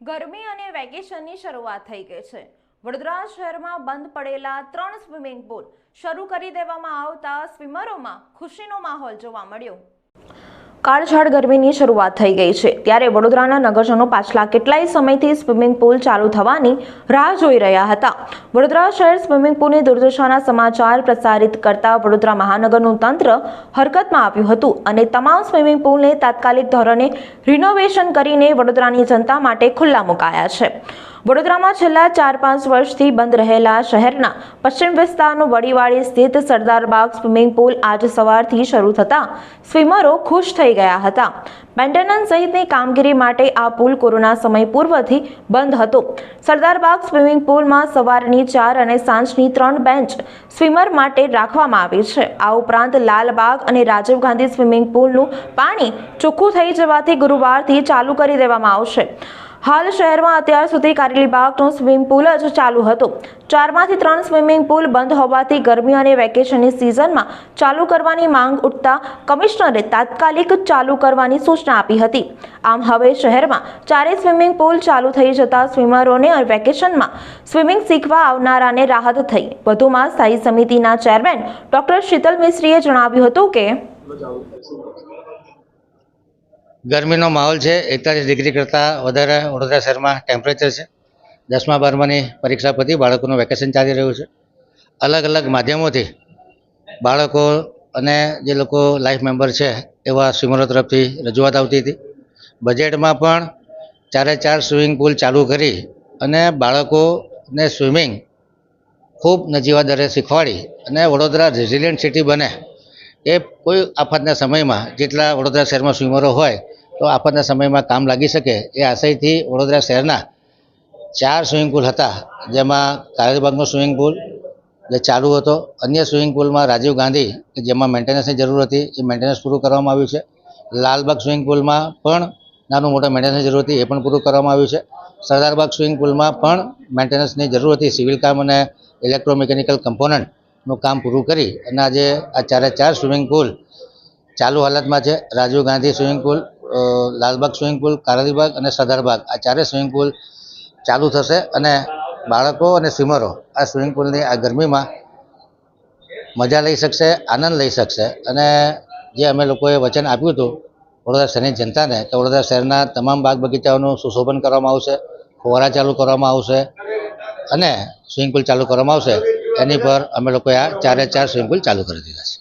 ગરમી અને વેકેશનની શરૂઆત થઈ ગઈ છે. વડોદરા શહેરમાં બંધ પડેલા ત્રણ સ્વિમિંગ પુલ શરૂ કરી દેવામાં આવતા સ્વિમરોમાં ખુશીનો માહોલ જોવા મળ્યો. કાળઝાળ ગરમીની શરૂઆત થઈ ગઈ છે. ત્યારે વડોદરાના નગરજનો પાછલા કેટલાય સમયથી સ્વિમિંગ પુલ ચાલુ થવાની રાહ જોઈ રહ્યા હતા. વડોદરા શહેર સ્વિમિંગ પુલની દુર્દશાના સમાચાર પ્રસારિત કરતા વડોદરા મહાનગરનું તંત્ર હરકતમાં આવ્યું હતું અને તમામ સ્વિમિંગ પુલને તાત્કાલિક ધોરણે રિનોવેશન કરીને વડોદરાની જનતા માટે ખુલ્લા મુકાયા છે. વડોદરામાં છેલ્લા ચાર પાંચ વર્ષથી બંધ રહેલા શહેરના પશ્ચિમ વિસ્તારનું વડીવાડી સ્થિત સરદારબાગ સ્વિમિંગ પુલ આજે સવારથી શરૂ થતાં સ્વિમરો ખુશ થઈ ગયા હતા. મેન્ટેનન્સ સહિતની કામગીરી માટે આ પુલ કોરોના સમય પૂર્વથી બંધ હતો. સરદારબાગ સ્વિમિંગ પુલમાં સવારની ચાર અને સાંજની ત્રણ બેન્ચ સ્વિમર માટે રાખવામાં આવી છે. આ ઉપરાંત લાલબાગ અને રાજીવ ગાંધી સ્વિમિંગ પુલનું પાણી ચોખ્ખું થઈ જવાથી ગુરુવારથી ચાલુ કરી દેવામાં આવશે. હાલ શહેરમાં અત્યાર સુધી કારેલીબાગનો સ્વિમિંગ પુલ જ ચાલુ હતો. ચારમાંથી ત્રણ સ્વિમિંગ પુલ બંધ હોવાથી ગરમી અને વેકેશનની સિઝનમાં ચાલુ કરવાની માંગ ઉઠતા કમિશનરે તાત્કાલિક ચાલુ કરવાની સૂચના આપી હતી. આમ હવે શહેરમાં ચારે સ્વિમિંગ પુલ ચાલુ થઈ જતા સ્વિમરોને વેકેશનમાં સ્વિમિંગ શીખવા આવનારાને રાહત થઈ. વધુમાં સ્થાયી સમિતિના ચેરમેન ડોક્ટર શીતલ મિશ્રીએ જણાવ્યું હતું કે ગરમીનો માહોલ છે, એકતાલીસ ડિગ્રી કરતાં વધારે વડોદરા શહેરમાં ટેમ્પરેચર છે. દસમા બારમાની પરીક્ષા પછી બાળકોનું વેકેશન ચાલી રહ્યું છે. અલગ અલગ માધ્યમોથી બાળકો અને જે લોકો લાઈફ મેમ્બર છે, એવા સ્વિમરો તરફથી રજૂઆત આવતી હતી. બજેટમાં પણ ચારે ચાર સ્વિમિંગ પુલ ચાલુ કરી અને બાળકોને સ્વિમિંગ ખૂબ નજીવા દરે શીખવાડી અને વડોદરા રેઝિલિયન્ટ સિટી બને એ કોઈ આફતના સમયમાં જેટલા વડોદરા શહેરમાં સ્વિમરો હોય તો આફતના સમયમાં કામ લાગી શકે એ આશયથી વડોદરા શહેરના ચાર સ્વિમિંગ પુલ હતા. જેમાં કારેલીબાગનો સ્વિમિંગ પુલ, જે ચાલુ હતો. અન્ય સ્વિમિંગ પુલમાં રાજીવ ગાંધી, જેમાં મેન્ટેનન્સની જરૂર હતી, એ મેન્ટેનન્સ પૂરું કરવામાં આવ્યું છે. લાલબાગ સ્વિમિંગ પુલમાં પણ નાનું મોટા મેન્ટેનન્સની જરૂર હતી, એ પણ પૂરું કરવામાં આવ્યું છે. સરદારબાગ સ્વિમિંગ પુલમાં પણ મેન્ટેનન્સની જરૂર હતી. સિવિલ કામ અને ઇલેક્ટ્રોમિકેનિકલ કમ્પોનન્ટનું કામ પૂરું કરી અને આજે આ ચારે ચાર સ્વિમિંગ પુલ ચાલુ હાલતમાં છે. Rajiv Gandhi swimming pool Lalbagh swimming pool, Karalibagh અને સરદારબાગ આ ચારે સ્વિમિંગ પુલ ચાલુ થશે અને બાળકો અને સ્વિમરો આ સ્વિમિંગ પુલની આ ગરમીમાં મજા લઈ શકશે, આનંદ લઈ શકશે. અને જે અમે લોકોએ વચન આપ્યું હતું વડોદરા શહેરની જનતાને કે વડોદરા શહેરના તમામ બાગ બગીચાઓનું સુશોભન કરવામાં આવશે, ફુવારા ચાલુ કરવામાં આવશે અને સ્વિમિંગ પુલ ચાલુ કરવામાં આવશે. એની પર અમે લોકોએ આ ચારે ચાર સ્વિમિંગ પુલ ચાલુ કરી દીધા છે.